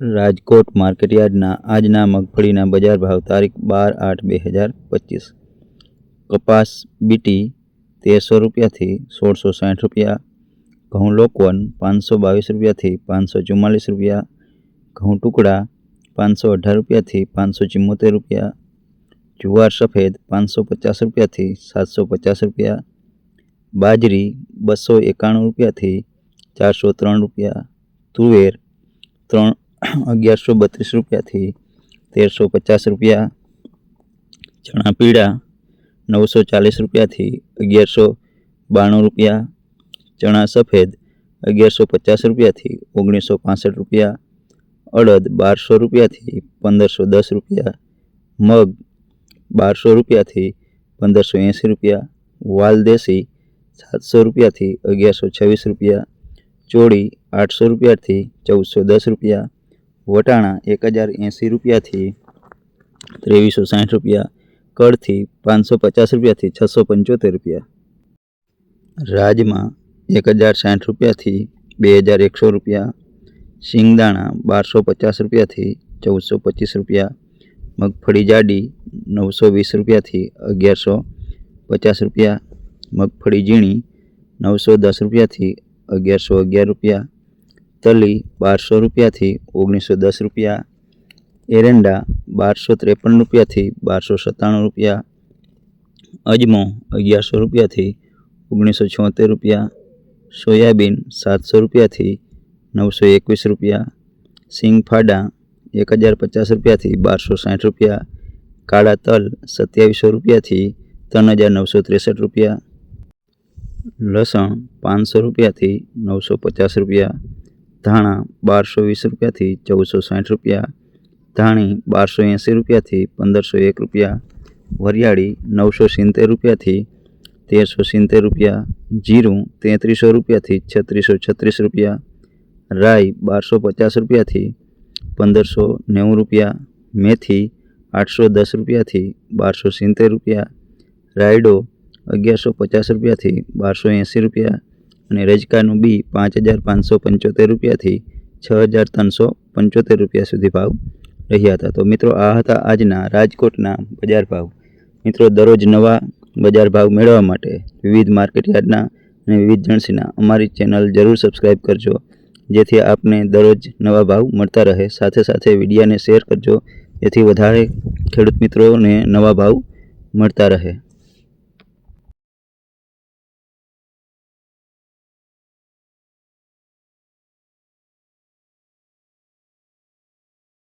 રાજકોટ માર્કેટયાર્ડના આજના મગફળીના બજાર ભાવ તારીખ બાર આઠ બે હજાર પચીસ. કપાસ બીટી તેરસો રૂપિયાથી સોળસો સાઠ રૂપિયા, ઘઉં લોકવન પાંચસો બાવીસ રૂપિયાથી પાંચસો ચુમ્માલીસ રૂપિયા, ઘઉં ટુકડા પાંચસો અઢાર રૂપિયાથી પાંચસો ચુમ્મોતેર રૂપિયા, જુવાર સફેદ પાંચસો પચાસ રૂપિયાથી સાતસો પચાસ રૂપિયા, બાજરી બસો એકાણું રૂપિયાથી ચારસો ત્રણ રૂપિયા, તુવેર ત્રણ અગિયારસો બત્રીસ રૂપિયાથી તેરસો પચાસ રૂપિયા. ચણા પીળા નવસો ચાલીસ રૂપિયાથી અગિયારસો બાણું રૂપિયા. ચણા સફેદ અગિયારસો પચાસ રૂપિયાથી ઓગણીસો પાસઠ રૂપિયા. અડદ બારસો રૂપિયાથી પંદરસો દસ રૂપિયા. મગ બારસો રૂપિયાથી પંદરસો એંસી રૂપિયા. વાલદેશી સાતસો રૂપિયાથી અગિયારસો છવ્વીસ રૂપિયા. ચોળી આઠસો રૂપિયાથી ચૌદસો દસ રૂપિયા. વટાણા એક હજાર એંસી રૂપિયાથી ત્રેવીસો સાઠ રૂપિયા કળથી પાંચસો પચાસ રૂપિયાથી છસો પંચોતેર રૂપિયા. રાજમાં એક હજાર સાઠ રૂપિયાથી બે હજાર એકસો રૂપિયા, શિંગદાણા બારસો પચાસ રૂપિયાથી ચૌદસો પચીસ રૂપિયા, મગફળી જાડી નવસો વીસ રૂપિયાથી અગિયારસો પચાસ રૂપિયા, મગફળી ઝીણી નવસો દસ રૂપિયાથી અગિયારસો અગિયાર રૂપિયા તલી બારસો રૂપિયાથી ઓગણીસો દસ રૂપિયા, એરંડા બારસો ત્રેપન રૂપિયાથી બારસો સત્તાણું રૂપિયા, અજમો અગિયારસો રૂપિયાથી ઓગણીસો છોતેર રૂપિયા, સોયાબીન સાતસો રૂપિયાથી નવસો એકવીસ રૂપિયા, સિંગફાડા એક હજાર પચાસ રૂપિયાથી બારસો સાઠ રૂપિયા, કાળા તલ સત્યાવીસો રૂપિયાથી ત્રણ હજાર નવસો ત્રેસઠ રૂપિયા, લસણ પાંચસો રૂપિયાથી નવસો પચાસ રૂપિયા ધાણા બારસો વીસ રૂપિયાથી ચૌદસો સાઠ રૂપિયા, ધાણી બારસો એંસી રૂપિયાથી પંદરસો એક રૂપિયા, વરિયાળી નવસો સિત્તેર રૂપિયાથી તેરસો સિત્તેર રૂપિયા, જીરું તેત્રીસો રૂપિયાથી છત્રીસો છત્રીસ રૂપિયા, રાઈ બારસો પચાસ રૂપિયાથી પંદરસો નેવું રૂપિયા, મેથી આઠસો દસ રૂપિયાથી બારસો સિત્તેર રૂપિયા, રાયડો અગિયારસો પચાસ રૂપિયાથી બારસો એંસી રૂપિયા અને રજકાનું બી પાંચ હજાર પાંચસો પંચોતેર રૂપિયાથી છ હજાર ત્રણસો પંચોતેર રૂપિયા સુધી ભાવ રહ્યા હતા. તો મિત્રો, આ હતા આજના રાજકોટના બજાર ભાવ. મિત્રો, દરરોજ નવા બજાર ભાવ મેળવવા માટે વિવિધ માર્કેટ યાર્ડના અને વિવિધ જણસીના અમારી ચેનલ જરૂર સબસ્ક્રાઈબ કરજો. જેથી આપને દરરોજ નવા ભાવ મળતા રહે. સાથે સાથે વિડીયાને શેર કરજો. જેથી વધારે ખેડૂત મિત્રોને નવા ભાવ મળતા રહે.